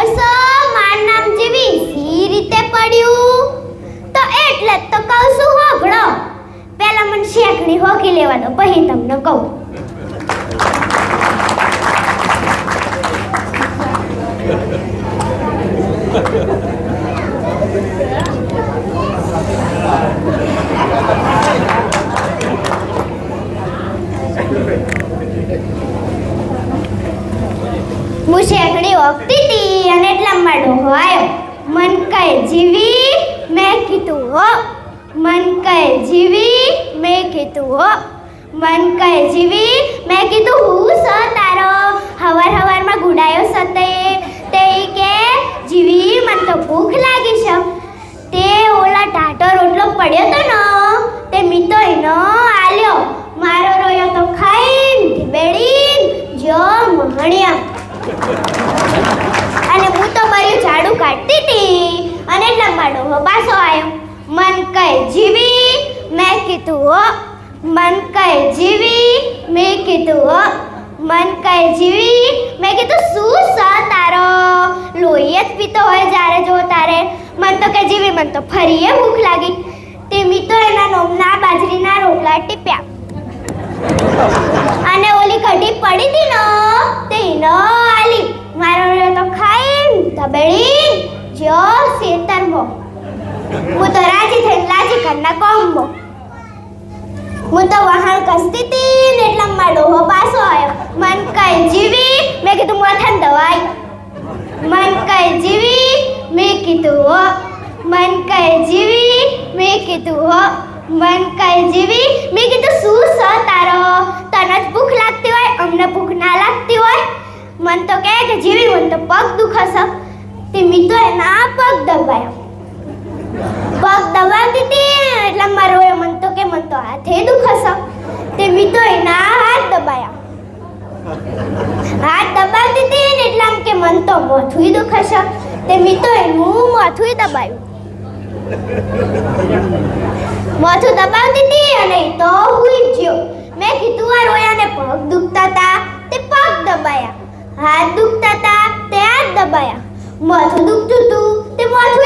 ખબર મારું નામ જેવી સી રીતે પડ્યું. તો એટલે જ તો કહું છું હોગળો પહેલા મને શેકડી હોકી લેવાનો, પછી તમને કહું. હું શેકડી ઓગતી હતી. અને એટલા ડોહો આવ્યો. મન કહે, જીવી, મેં કીધું, હો. મન કહે, જીવી, મેં કીધું, હો. મન કહે, જીવી, મેં કીધું, હું સ તારો. હવાર હવારમાં ગુડાયો સતે. તે કે, જીવી, મને તો ભૂખ લાગી છે. તે ઓલા ટાટો રોટલો પડ્યો તો ને તે મી તો એનો આલ્યો મારો રોયો તો ખાઈને બેડીન જો મહણ્યા અને હું તો બયું ઝાડુ કાઢતી હતી અને એટલા માડો હો પાછો આવ્યો મન કહે જીવી, મેં કીધું, હો, મન કહે જીવી? મેં કીધું, હો, મન કહે જીવી? મેં કીધું, શું સ તારો? લોહી જ પીતો હોય જ્યારે જો તારે. મન તો કે જીવી, મન તો ફરીએ ભૂખ લાગી. તે તો એના નોમના બાજરીના રોટલા ટીપ્યા. અને ઓલી કઢી પડી હતી ને તે ન આલી. મારો તો ખાઈ ધબેડી જો સેતરમો હું તો રાજી થઈને કરના કોમ્બો હું તો વહાણ કસતી હતી ને એટલા મારો ડોહો પાસો આવ્યો. મન કઈ જીવી? મેં કીધું મથન દવાઈ. મન કઈ જીવી? મેં કીધું, હો. મન કઈ જીવી? મેં કીધું, હો. મન કઈ જીવી? મેં કીધું, શું સ તારો? તને જ ભૂખ લાગતી હોય, અમને ભૂખ ના લાગતી હોય. મન તો કહે કે જીવી, મને તો પગ દુખશે તે મી તો એના પગ દબાયો. પગ દબાવતી હતી એટલે મારો એ મન તો કે મન તો હાથે દુખશે તે મી તો એના હાથ દબાયા હાથ દબાવતી હતી ને એટલે આમ કે મન તો માથું દુખશે. તે મિત્રો હું માથું દબાયું. માથું દબાવતી હતી અને તો હુઈ ગયો. મેં કીધું, આ રોયાને પગ દુખતા હતા તે પગ દબાયા. હાથ દુખતા હતા તે હાથ દબાયા. માથું દુખતું હતું તે માથું